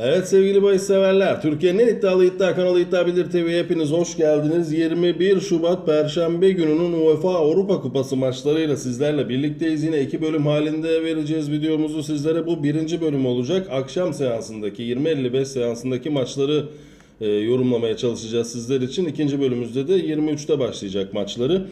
Evet sevgili bahis severler, Türkiye'nin en iddialı iddia kanalı İddia Bilir TV'ye hepiniz hoş geldiniz. 21 Şubat Perşembe gününün UEFA Avrupa Kupası maçlarıyla sizlerle birlikteyiz. Yine iki bölüm halinde vereceğiz videomuzu sizlere. Bu birinci bölüm olacak. Akşam seansındaki 20.55 seansındaki maçları e, yorumlamaya çalışacağız sizler için. İkinci bölümümüzde de 23'te başlayacak maçları.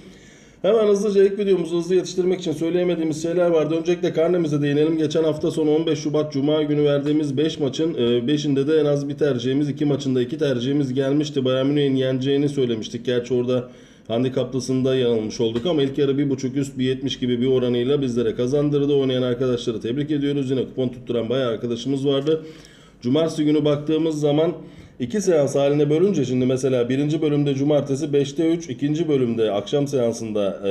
Hemen hızlıca ilk videomuzu hızlı yetiştirmek için söyleyemediğimiz şeyler vardı. Öncelikle karnemize değinelim. Geçen hafta sonu 15 Şubat Cuma günü verdiğimiz 5 maçın 5'inde de en az bir tercihimiz, 2 maçında 2 tercihimiz gelmişti. Bayern Münih'in yeneceğini söylemiştik. Gerçi orada handicaplısında yanılmış olduk ama ilk yarı 1.5 üst 1.70 gibi bir oranıyla bizlere kazandırdı. Oynayan arkadaşları tebrik ediyoruz. Yine kupon tutturan bayağı arkadaşımız vardı. Cumartesi günü baktığımız zaman iki seans haline bölünce şimdi mesela birinci bölümde cumartesi 5'te 3, ikinci bölümde akşam seansında e,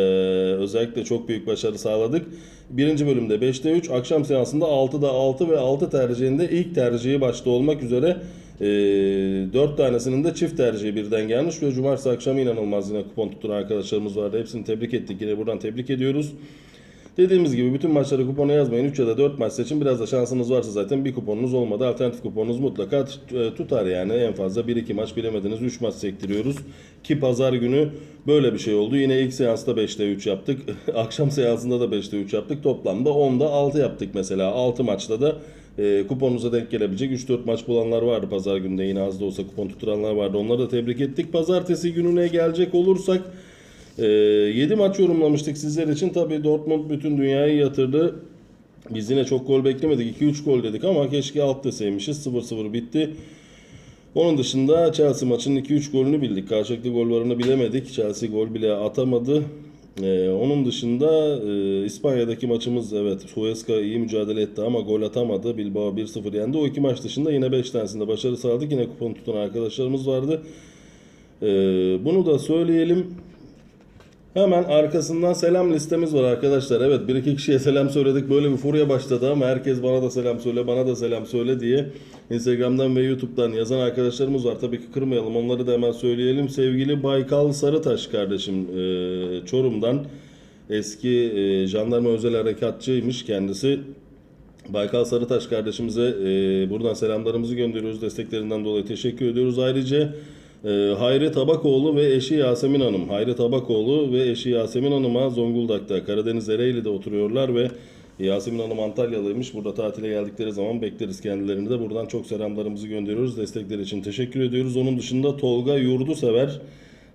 özellikle çok büyük başarı sağladık. Birinci bölümde 5'te 3, akşam seansında 6'da 6 ve 6 tercihinde ilk tercihi başta olmak üzere e, 4 tanesinin de çift tercihi birden gelmiş ve cumartesi akşamı inanılmaz yine kupon tutturan arkadaşlarımız vardı. Hepsini tebrik ettik. Yine buradan tebrik ediyoruz. Dediğimiz gibi bütün maçları kupona yazmayın. 3 ya da 4 maç seçin. Biraz da şansınız varsa zaten bir kuponunuz olmadı. Alternatif kuponunuz mutlaka e, tutar yani. En fazla 1-2 maç bilemediniz. 3 maç sektiriyoruz. Ki pazar günü böyle bir şey oldu. Yine ilk seansta 5'te 3 yaptık. Akşam seansında da 5'te 3 yaptık. Toplamda 10'da 6 yaptık mesela. 6 maçta da e, kuponunuza denk gelebilecek 3-4 maç bulanlar vardı pazar günde. Yine az da olsa kupon tutturanlar vardı. Onları da tebrik ettik. Pazartesi gününe gelecek olursak ee, 7 maç yorumlamıştık sizler için. Tabii Dortmund bütün dünyayı yatırdı. Biz yine çok gol beklemedik. 2-3 gol dedik ama keşke alt deseymişiz. 0-0 bitti. Onun dışında Chelsea maçının 2-3 golünü bildik. Karşılıklı gol varını bilemedik. Chelsea gol bile atamadı. Ee, onun dışında e, İspanya'daki maçımız evet Huesca iyi mücadele etti ama gol atamadı. Bilbao 1-0 yendi. O iki maç dışında yine 5 tanesinde başarı sağladık. Yine kupon tutan arkadaşlarımız vardı. Ee, bunu da söyleyelim. Hemen arkasından selam listemiz var arkadaşlar. Evet bir iki kişiye selam söyledik. Böyle bir furya başladı ama herkes bana da selam söyle, bana da selam söyle diye Instagram'dan ve YouTube'dan yazan arkadaşlarımız var. Tabii ki kırmayalım. Onları da hemen söyleyelim. Sevgili Baykal Sarıtaş kardeşim e, Çorum'dan eski e, jandarma özel harekatçıymış kendisi. Baykal Sarıtaş kardeşimize e, buradan selamlarımızı gönderiyoruz. Desteklerinden dolayı teşekkür ediyoruz. Ayrıca e, Hayri Tabakoğlu ve eşi Yasemin Hanım. Hayri Tabakoğlu ve eşi Yasemin Hanım'a Zonguldak'ta Karadeniz Ereğli'de oturuyorlar ve Yasemin Hanım Antalyalıymış. Burada tatile geldikleri zaman bekleriz kendilerini de. Buradan çok selamlarımızı gönderiyoruz. Destekleri için teşekkür ediyoruz. Onun dışında Tolga Yurdusever,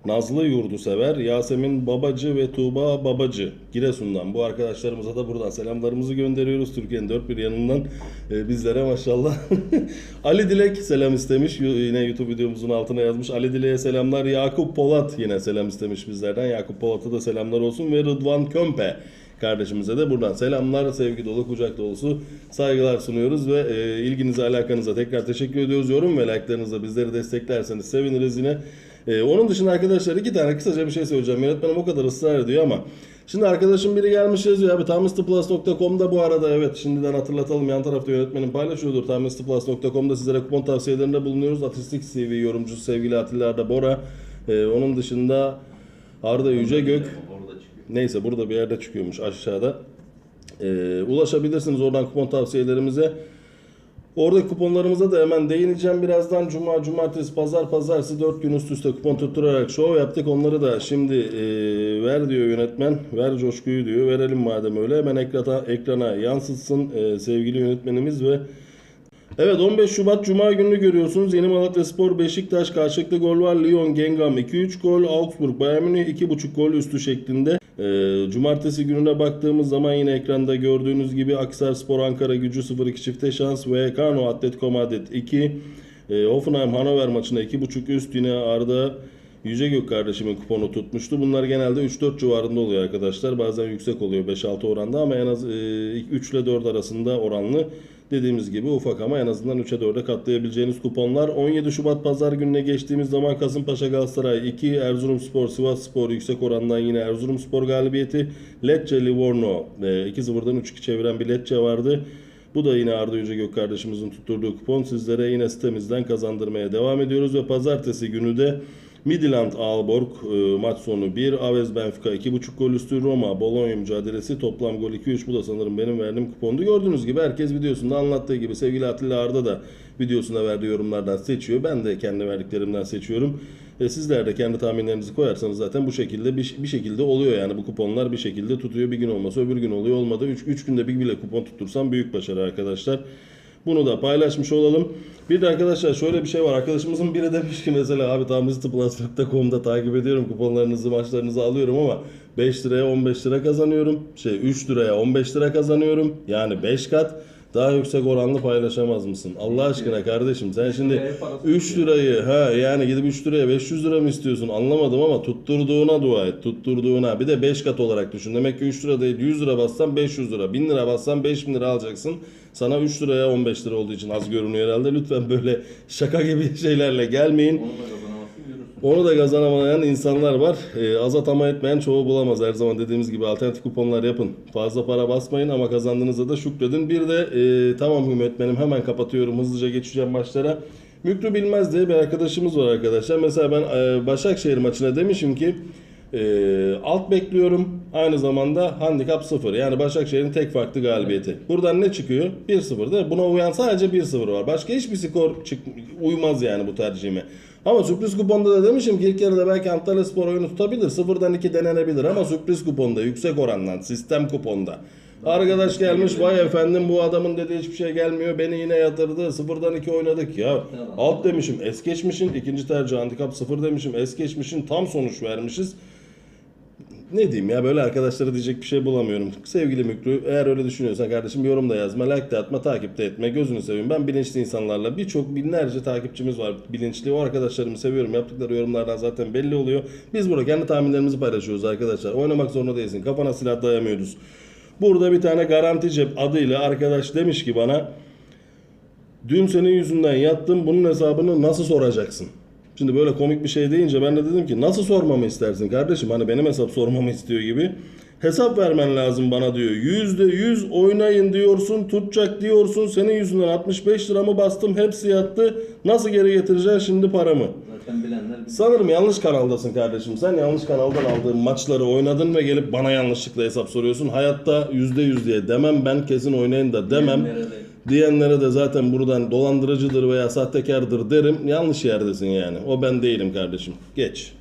Nazlı Yurdusever, Yasemin Babacı ve Tuğba Babacı Giresun'dan. Bu arkadaşlarımıza da buradan selamlarımızı gönderiyoruz. Türkiye'nin dört bir yanından e, bizlere maşallah. Ali Dilek selam istemiş. Yine YouTube videomuzun altına yazmış. Ali Dilek'e selamlar. Yakup Polat yine selam istemiş bizlerden. Yakup Polat'a da selamlar olsun. Ve Rıdvan Kömpe kardeşimize de buradan selamlar, sevgi dolu, kucak dolusu saygılar sunuyoruz ve e, ilginize, alakanıza tekrar teşekkür ediyoruz. Yorum ve like'larınızla bizleri desteklerseniz seviniriz yine. E, onun dışında arkadaşlar iki tane kısaca bir şey söyleyeceğim. Yönetmenim o kadar ısrar ediyor ama Şimdi arkadaşım biri gelmiş yazıyor abi tamistplus.com'da bu arada evet şimdiden hatırlatalım yan tarafta yönetmenim paylaşıyordur tamistplus.com'da sizlere kupon tavsiyelerinde bulunuyoruz. Atistik CV yorumcusu sevgili Atilla Arda Bora. E, onun dışında Arda Yüce Gök. Neyse burada bir yerde çıkıyormuş aşağıda. Ee, ulaşabilirsiniz oradan kupon tavsiyelerimize. Oradaki kuponlarımıza da hemen değineceğim birazdan. Cuma, cumartesi, pazar, pazartesi 4 gün üst üste kupon tutturarak show yaptık. Onları da şimdi e, ver diyor yönetmen. Ver coşkuyu diyor. Verelim madem öyle. Hemen ekrana, ekrana yansıtsın e, sevgili yönetmenimiz ve Evet 15 Şubat Cuma gününü görüyorsunuz. Yeni Malatya Spor Beşiktaş karşılıklı gol var. Lyon Gengam 2-3 gol. Augsburg Bayern Münih 2.5 gol üstü şeklinde. Ee, Cumartesi gününe baktığımız zaman yine ekranda gördüğünüz gibi Aksar Spor Ankara gücü 0-2 çifte şans ve Kano Atletico Madrid 2. Ee, Hoffenheim Hannover maçına 2.5 üst yine Arda Yücegök kardeşimin kuponu tutmuştu. Bunlar genelde 3-4 civarında oluyor arkadaşlar. Bazen yüksek oluyor 5-6 oranda ama en az e, 3 ile 4 arasında oranlı. Dediğimiz gibi ufak ama en azından 3'e 4'e katlayabileceğiniz kuponlar. 17 Şubat pazar gününe geçtiğimiz zaman Kasımpaşa Galatasaray 2, Erzurumspor Sivas Spor yüksek orandan yine Erzurumspor galibiyeti. Lecce Livorno e, 2-0'dan 3-2 çeviren bir Lecce vardı. Bu da yine Arda Yücegök kardeşimizin tutturduğu kupon. Sizlere yine sitemizden kazandırmaya devam ediyoruz ve pazartesi günü de Midland Aalborg e, maç sonu 1, Aves Benfica 2.5 gol üstü, Roma Bologna mücadelesi toplam gol 2-3 bu da sanırım benim verdiğim kupondu. Gördüğünüz gibi herkes videosunda anlattığı gibi sevgili Atilla Arda da videosunda verdiği yorumlardan seçiyor. Ben de kendi verdiklerimden seçiyorum. E, sizler de kendi tahminlerinizi koyarsanız zaten bu şekilde bir, bir şekilde oluyor yani bu kuponlar bir şekilde tutuyor. Bir gün olmasa öbür gün oluyor. Olmadı 3 günde bir bile kupon tuttursam büyük başarı arkadaşlar. Bunu da paylaşmış olalım. Bir de arkadaşlar şöyle bir şey var. Arkadaşımızın biri demiş ki mesela abi tamizliplus.com'da takip ediyorum kuponlarınızı, maçlarınızı alıyorum ama 5 liraya 15 lira kazanıyorum. Şey 3 liraya 15 lira kazanıyorum. Yani 5 kat. Daha yüksek oranlı paylaşamaz mısın? Allah aşkına kardeşim sen şimdi liraya parası 3 lirayı ha yani gidip 3 liraya 500 lira mı istiyorsun? Anlamadım ama tutturduğuna dua et tutturduğuna. Bir de 5 kat olarak düşün. Demek ki 3 lira değil 100 lira bassan 500 lira. 1000 lira bassan 5000 lira alacaksın. Sana 3 liraya 15 lira olduğu için az görünüyor herhalde. Lütfen böyle şaka gibi şeylerle gelmeyin Onu da kazanamayan insanlar var. Ee, az atama etmeyen çoğu bulamaz. Her zaman dediğimiz gibi alternatif kuponlar yapın. Fazla para basmayın ama kazandığınızda da şükredin. Bir de e, tamam yönetmenim hemen kapatıyorum. Hızlıca geçeceğim maçlara. Mükrü Bilmez diye bir arkadaşımız var arkadaşlar. Mesela ben e, Başakşehir maçına demişim ki e, alt bekliyorum. Aynı zamanda handikap 0. Yani Başakşehir'in tek farklı galibiyeti. Buradan ne çıkıyor? 1-0 değil mi? Buna uyan sadece 1-0 var. Başka hiçbir skor çık uymaz yani bu tercihime. Ama sürpriz kuponda da demişim ki ilk yarıda belki Antalya Spor oyunu tutabilir. Sıfırdan 2 denenebilir ama sürpriz kuponda yüksek orandan sistem kuponda. Arkadaş gelmiş vay efendim bu adamın dediği hiçbir şey gelmiyor beni yine yatırdı sıfırdan 2 oynadık ya alt demişim es geçmişin ikinci tercih handikap sıfır demişim es geçmişin tam sonuç vermişiz ne diyeyim ya böyle arkadaşlara diyecek bir şey bulamıyorum. Sevgili Mükrü eğer öyle düşünüyorsan kardeşim yorum da yazma, like de atma, takip de etme. Gözünü seveyim. Ben bilinçli insanlarla birçok binlerce takipçimiz var bilinçli. O arkadaşlarımı seviyorum. Yaptıkları yorumlardan zaten belli oluyor. Biz burada kendi tahminlerimizi paylaşıyoruz arkadaşlar. Oynamak zorunda değilsin. Kafana silah dayamıyoruz. Burada bir tane garanti cep adıyla arkadaş demiş ki bana Dün senin yüzünden yattım. Bunun hesabını nasıl soracaksın? Şimdi böyle komik bir şey deyince ben de dedim ki nasıl sormamı istersin kardeşim? Hani benim hesap sormamı istiyor gibi. Hesap vermen lazım bana diyor. Yüzde yüz oynayın diyorsun, tutacak diyorsun. Senin yüzünden 65 liramı bastım, hepsi yattı. Nasıl geri getireceksin şimdi paramı? Zaten bilenler bilir. Sanırım yanlış kanaldasın kardeşim. Sen yanlış kanaldan aldığın maçları oynadın ve gelip bana yanlışlıkla hesap soruyorsun. Hayatta yüzde yüz diye demem ben kesin oynayın da demem. Diyenlere de Diyenlere de zaten buradan dolandırıcıdır veya sahtekardır derim. Yanlış yerdesin yani. O ben değilim kardeşim. Geç.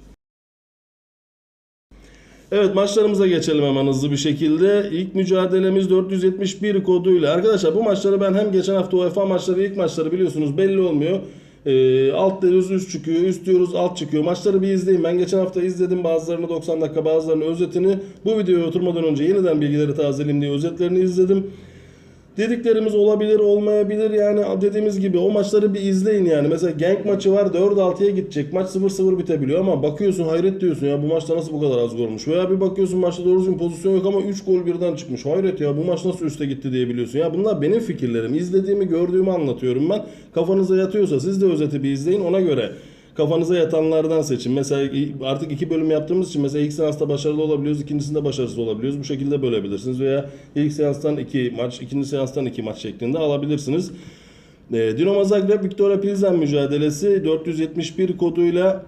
Evet maçlarımıza geçelim hemen hızlı bir şekilde. İlk mücadelemiz 471 koduyla. Arkadaşlar bu maçları ben hem geçen hafta UEFA maçları ilk maçları biliyorsunuz belli olmuyor. Ee, alt diyoruz üst çıkıyor, üst diyoruz alt çıkıyor. Maçları bir izleyin. Ben geçen hafta izledim bazılarını 90 dakika bazılarını özetini. Bu videoya oturmadan önce yeniden bilgileri tazeleyeyim diye özetlerini izledim. Dediklerimiz olabilir olmayabilir yani dediğimiz gibi o maçları bir izleyin yani. Mesela Genk maçı var 4-6'ya gidecek maç 0-0 bitebiliyor ama bakıyorsun hayret diyorsun ya bu maçta nasıl bu kadar az gol. Veya bir bakıyorsun maçta doğru düzgün pozisyon yok ama 3 gol birden çıkmış. Hayret ya bu maç nasıl üste gitti diye biliyorsun. Ya bunlar benim fikirlerim. İzlediğimi gördüğümü anlatıyorum ben. Kafanıza yatıyorsa siz de özeti bir izleyin ona göre kafanıza yatanlardan seçin. Mesela artık iki bölüm yaptığımız için mesela ilk seansta başarılı olabiliyoruz, ikincisinde başarısız olabiliyoruz. Bu şekilde bölebilirsiniz veya ilk seanstan iki maç, ikinci seanstan iki maç şeklinde alabilirsiniz. E, Dinamo Zagreb Victoria Pilsen mücadelesi 471 koduyla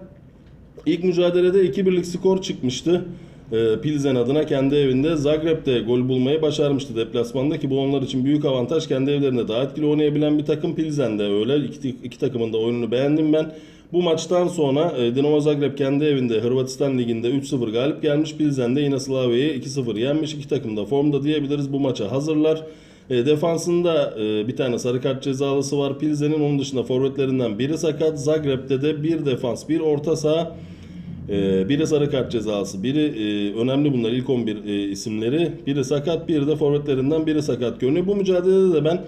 ilk mücadelede 2-1'lik skor çıkmıştı. E, Pilsen adına kendi evinde Zagreb'de gol bulmayı başarmıştı deplasmanda ki bu onlar için büyük avantaj. Kendi evlerinde daha etkili oynayabilen bir takım Pilsen'de öyle. İki, iki takımın da oyununu beğendim ben. Bu maçtan sonra e, Dinamo Zagreb kendi evinde Hırvatistan Ligi'nde 3-0 galip gelmiş. Pilsen'de yine Slavya'yı 2-0 yenmiş. İki takım da formda diyebiliriz bu maça hazırlar. E, defansında e, bir tane sarı kart cezalısı var Pilsen'in. Onun dışında forvetlerinden biri sakat. Zagreb'de de bir defans, bir orta saha. E, biri sarı kart cezası, biri e, önemli bunlar ilk 11 e, isimleri. Biri sakat, biri de forvetlerinden biri sakat görünüyor. Bu mücadelede de ben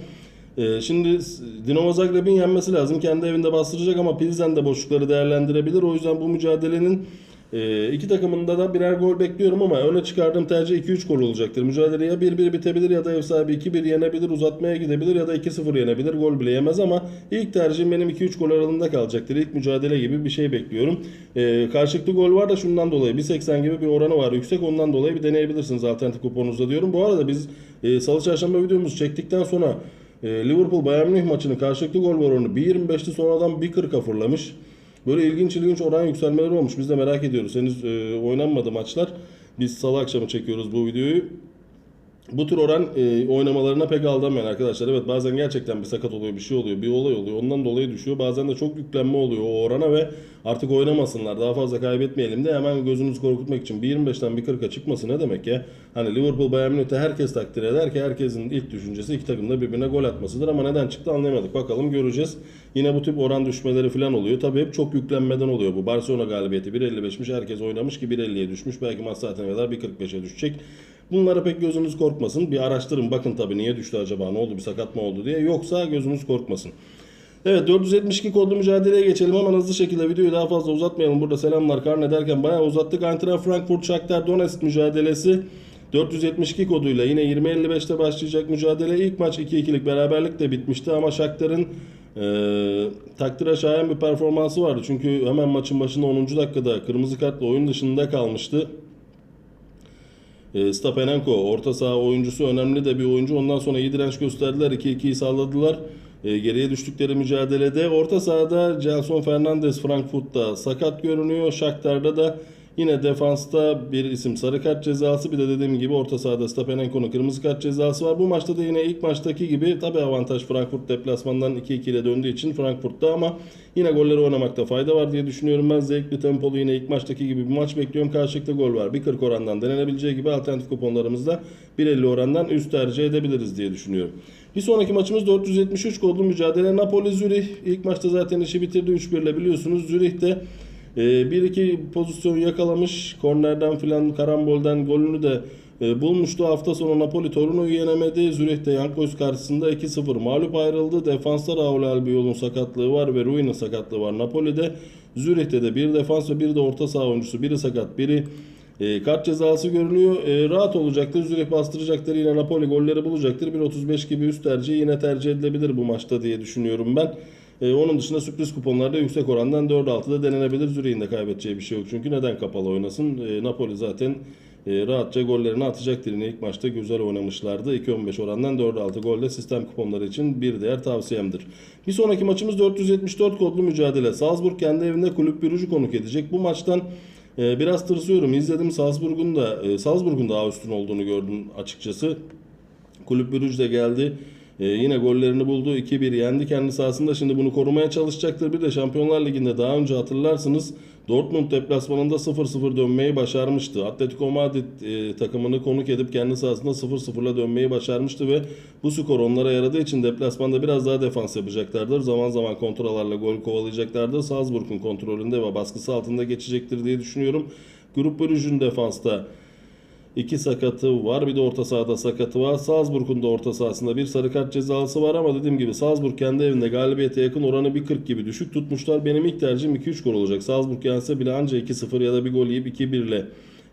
ee, şimdi Dinamo Zagreb'in yenmesi lazım. Kendi evinde bastıracak ama Pilsen de boşlukları değerlendirebilir. O yüzden bu mücadelenin e, iki takımında da birer gol bekliyorum ama öne çıkardığım tercih 2-3 gol olacaktır. Mücadele ya 1-1 bitebilir ya da ev sahibi 2-1 yenebilir, uzatmaya gidebilir ya da 2-0 yenebilir. Gol bile yemez ama ilk tercihim benim 2-3 gol aralığında kalacaktır. İlk mücadele gibi bir şey bekliyorum. Ee, karşılıklı gol var da şundan dolayı 1.80 gibi bir oranı var yüksek. Ondan dolayı bir deneyebilirsiniz alternatif kuponunuzda diyorum. Bu arada biz e, salı çarşamba videomuzu çektikten sonra e, Liverpool Bayern Münih maçının karşılıklı gol oranı 1.25'ti sonradan 1.40'a fırlamış. Böyle ilginç ilginç oran yükselmeleri olmuş. Biz de merak ediyoruz. Henüz e, oynanmadı maçlar. Biz salı akşamı çekiyoruz bu videoyu. Bu tür oran e, oynamalarına pek aldanmayın arkadaşlar. Evet bazen gerçekten bir sakat oluyor, bir şey oluyor, bir olay oluyor. Ondan dolayı düşüyor. Bazen de çok yüklenme oluyor o orana ve artık oynamasınlar. Daha fazla kaybetmeyelim de hemen gözünüzü korkutmak için bir 25'ten bir 40'a çıkması ne demek ya? Hani Liverpool Bayern Münih'te herkes takdir eder ki herkesin ilk düşüncesi iki takım da birbirine gol atmasıdır ama neden çıktı anlayamadık. Bakalım göreceğiz. Yine bu tip oran düşmeleri falan oluyor. Tabii hep çok yüklenmeden oluyor bu. Barcelona galibiyeti 1.55'miş. Herkes oynamış ki 1.50'ye düşmüş. Belki maç saatine kadar 1.45'e düşecek. Bunlara pek gözünüz korkmasın. Bir araştırın bakın tabii niye düştü acaba ne oldu bir sakat mı oldu diye. Yoksa gözünüz korkmasın. Evet 472 kodlu mücadeleye geçelim hemen hızlı şekilde videoyu daha fazla uzatmayalım. Burada selamlar karne derken bayağı uzattık. Eintracht Frankfurt Shakhtar Donetsk mücadelesi 472 koduyla yine 20.55'te başlayacak mücadele. İlk maç 2-2'lik beraberlikle bitmişti ama Shakhtar'ın e, takdire şayan bir performansı vardı. Çünkü hemen maçın başında 10. dakikada kırmızı kartla oyun dışında kalmıştı. E, Stapenenko orta saha oyuncusu önemli de bir oyuncu. Ondan sonra iyi direnç gösterdiler. 2-2'yi sağladılar. E, geriye düştükleri mücadelede orta sahada Gelson Fernandes Frankfurt'ta sakat görünüyor. Shakhtar'da da yine defansta bir isim sarı kart cezası. Bir de dediğim gibi orta sahada Stapenenko'nun kırmızı kart cezası var. Bu maçta da yine ilk maçtaki gibi tabi avantaj Frankfurt deplasmandan 2-2 ile döndüğü için Frankfurt'ta ama yine golleri oynamakta fayda var diye düşünüyorum. Ben zevkli tempolu yine ilk maçtaki gibi bir maç bekliyorum. Karşılıklı gol var. 1.40 orandan denenebileceği gibi alternatif kuponlarımızda 1.50 orandan üst tercih edebiliriz diye düşünüyorum. Bir sonraki maçımız 473 gollu mücadele. Napoli Zürih ilk maçta zaten işi bitirdi 3-1 ile biliyorsunuz. Zürih'te e, bir iki pozisyon yakalamış. Kornerden filan karambolden golünü de e, bulmuştu. Hafta sonu Napoli Torino'yu yenemedi. Zürih'te Young Boys karşısında 2-0 mağlup ayrıldı. Defansta Raul Albiol'un sakatlığı var ve Rui'nin sakatlığı var Napoli'de. Zürih'te de bir defans ve bir de orta saha oyuncusu. Biri sakat, biri e, kart cezası görünüyor. E, rahat olacaktır. Zürih bastıracaktır. Yine Napoli golleri bulacaktır. 1.35 gibi üst tercih yine tercih edilebilir bu maçta diye düşünüyorum ben. E, onun dışında sürpriz kuponlarda yüksek orandan 4-6'da denenebilir. Zürih'in de kaybedeceği bir şey yok. Çünkü neden kapalı oynasın? E, Napoli zaten e, rahatça gollerini atacaktır. Yine ilk maçta güzel oynamışlardı. 2-15 orandan 4-6 golde sistem kuponları için bir değer tavsiyemdir. Bir sonraki maçımız 474 kodlu mücadele. Salzburg kendi evinde kulüp Brugge'ü konuk edecek. Bu maçtan e, biraz tırsıyorum. İzledim Salzburg'un da e, Salzburg'un daha üstün olduğunu gördüm açıkçası. Kulüp Brugge de geldi. Ee, yine gollerini buldu. 2-1 yendi kendi sahasında. Şimdi bunu korumaya çalışacaktır. Bir de Şampiyonlar Ligi'nde daha önce hatırlarsınız Dortmund deplasmanında 0-0 dönmeyi başarmıştı. Atletico Madrid e, takımını konuk edip kendi sahasında 0-0'la dönmeyi başarmıştı ve bu skor onlara yaradığı için deplasmanda biraz daha defans yapacaklardır. Zaman zaman kontralarla gol kovalayacaklardır. Salzburg'un kontrolünde ve baskısı altında geçecektir diye düşünüyorum. Grup Brugge'ün defansta İki sakatı var. Bir de orta sahada sakatı var. Salzburg'un da orta sahasında bir sarı kart cezası var ama dediğim gibi Salzburg kendi evinde galibiyete yakın oranı 1.40 gibi düşük tutmuşlar. Benim ilk tercihim 2-3 gol olacak. Salzburg yense bile anca 2-0 ya da bir gol yiyip 2-1 ile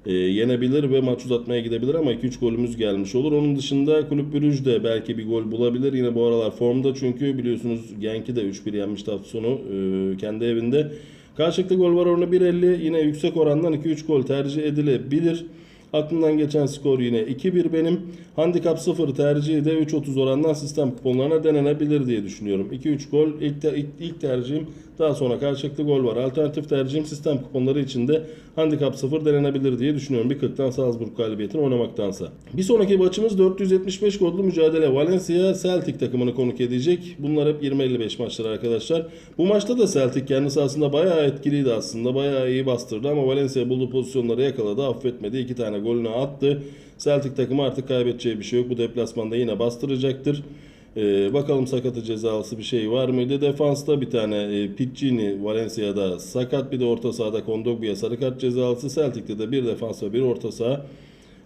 e, yenebilir ve maç uzatmaya gidebilir ama 2-3 golümüz gelmiş olur. Onun dışında Kulüp Brugge de belki bir gol bulabilir. Yine bu aralar formda çünkü biliyorsunuz Genki de 3-1 yenmişti hafta e, kendi evinde. Karşılıklı gol var oranı 1.50 yine yüksek orandan 2-3 gol tercih edilebilir. Aklımdan geçen skor yine 2-1 benim. Handikap 0 tercihi de 3.30 orandan sistem kuponlarına denenebilir diye düşünüyorum. 2-3 gol ilk, te- ilk, tercihim daha sonra karşılıklı gol var. Alternatif tercihim sistem kuponları için de handikap 0 denenebilir diye düşünüyorum. Bir 40'tan Salzburg galibiyetini oynamaktansa. Bir sonraki maçımız 475 gollu mücadele. Valencia Celtic takımını konuk edecek. Bunlar hep 20-55 maçları arkadaşlar. Bu maçta da Celtic kendi sahasında bayağı etkiliydi aslında. Bayağı iyi bastırdı ama Valencia bulduğu pozisyonları yakaladı. Affetmedi. iki tane golünü attı. Celtic takımı artık kaybedeceği bir şey yok. Bu deplasmanda yine bastıracaktır. Ee, bakalım sakatı cezalısı bir şey var mıydı? Defansta bir tane e, Piccini Valencia'da sakat bir de orta sahada Kondogbia sarı kart cezalısı. Celtic'te de bir defans ve bir orta saha.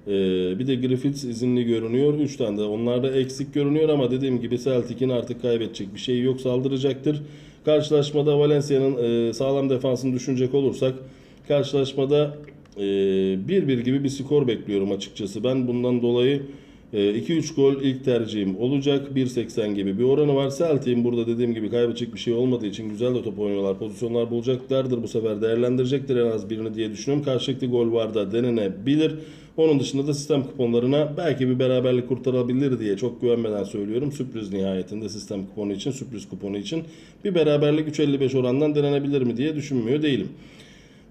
Ee, bir de Griffiths izinli görünüyor. 3 tane de onlar da eksik görünüyor ama dediğim gibi Celtic'in artık kaybedecek bir şey yok saldıracaktır. Karşılaşmada Valencia'nın e, sağlam defansını düşünecek olursak karşılaşmada e, 1-1 gibi bir skor bekliyorum açıkçası. Ben bundan dolayı e, 2-3 gol ilk tercihim olacak. 1.80 gibi bir oranı var. Celtic'in burada dediğim gibi kaybedecek bir şey olmadığı için güzel de top oynuyorlar. Pozisyonlar bulacaklardır. Bu sefer değerlendirecektir en az birini diye düşünüyorum. Karşılıklı gol var da denenebilir. Onun dışında da sistem kuponlarına belki bir beraberlik kurtarabilir diye çok güvenmeden söylüyorum. Sürpriz nihayetinde sistem kuponu için, sürpriz kuponu için bir beraberlik 3.55 orandan denenebilir mi diye düşünmüyor değilim.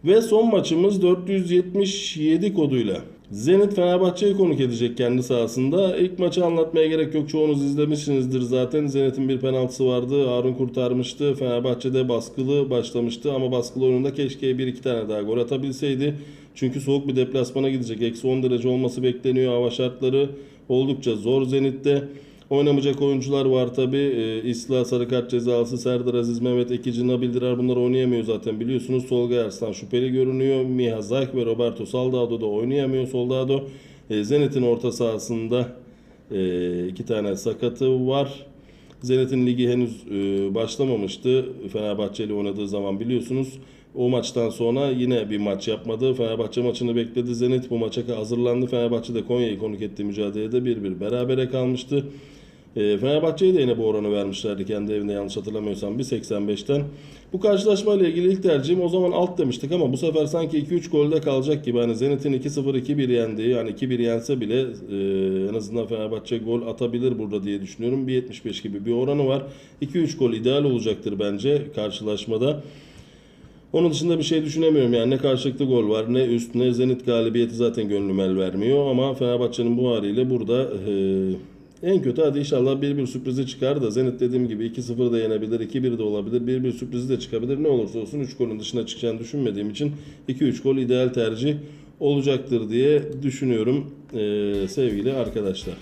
Ve son maçımız 477 koduyla. Zenit Fenerbahçe'yi konuk edecek kendi sahasında. İlk maçı anlatmaya gerek yok. Çoğunuz izlemişsinizdir zaten. Zenit'in bir penaltısı vardı. Harun kurtarmıştı. Fenerbahçe'de baskılı başlamıştı ama baskılı oyununda keşke bir iki tane daha gol atabilseydi. Çünkü soğuk bir deplasmana gidecek. Eksi 10 derece olması bekleniyor. Hava şartları oldukça zor Zenit'te. Oynamayacak oyuncular var tabi. Ee, İsla sarı kart cezalısı, Serdar Aziz, Mehmet Ekici, Nabil Dirar bunlar oynayamıyor zaten biliyorsunuz. Tolga Arslan şüpheli görünüyor. Miha Zayk ve Roberto Saldado da oynayamıyor. Soldado e, Zenit'in orta sahasında e, iki tane sakatı var. Zenit'in ligi henüz e, başlamamıştı. Fenerbahçe ile oynadığı zaman biliyorsunuz. O maçtan sonra yine bir maç yapmadı. Fenerbahçe maçını bekledi. Zenit bu maça hazırlandı. Fenerbahçe de Konya'yı konuk ettiği mücadelede 1-1 berabere kalmıştı. E, Fenerbahçe'ye de yine bu oranı vermişlerdi kendi evinde yanlış hatırlamıyorsam 1.85'ten. Bu karşılaşmayla ilgili ilk tercihim o zaman alt demiştik ama bu sefer sanki 2-3 golde kalacak gibi. Hani Zenit'in 2-0 2-1 yendiği yani 2-1 yense bile e, en azından Fenerbahçe gol atabilir burada diye düşünüyorum. 1.75 gibi bir oranı var. 2-3 gol ideal olacaktır bence karşılaşmada. Onun dışında bir şey düşünemiyorum yani ne karşılıklı gol var ne üst ne Zenit galibiyeti zaten gönlüm el vermiyor ama Fenerbahçe'nin bu haliyle burada e, en kötü hadi inşallah 1-1 sürprizi çıkar da Zenit dediğim gibi 2-0 da yenebilir 2-1 de olabilir 1-1 sürprizi de çıkabilir ne olursa olsun 3 golün dışına çıkacağını düşünmediğim için 2-3 gol ideal tercih olacaktır diye düşünüyorum e, sevgili arkadaşlar.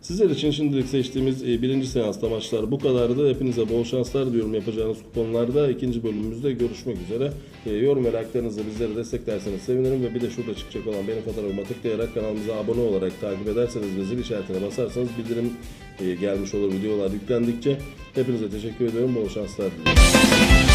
Sizler için şimdilik seçtiğimiz e, birinci seansta maçlar bu kadardı. Hepinize bol şanslar diyorum yapacağınız kuponlarda. ikinci bölümümüzde görüşmek üzere. E, yorum ve like'larınızla bizleri desteklerseniz sevinirim ve bir de şurada çıkacak olan benim fotoğrafıma tıklayarak kanalımıza abone olarak takip ederseniz ve zil işaretine basarsanız bildirim e, gelmiş olur videolar yüklendikçe. Hepinize teşekkür ediyorum. Bol şanslar diliyorum.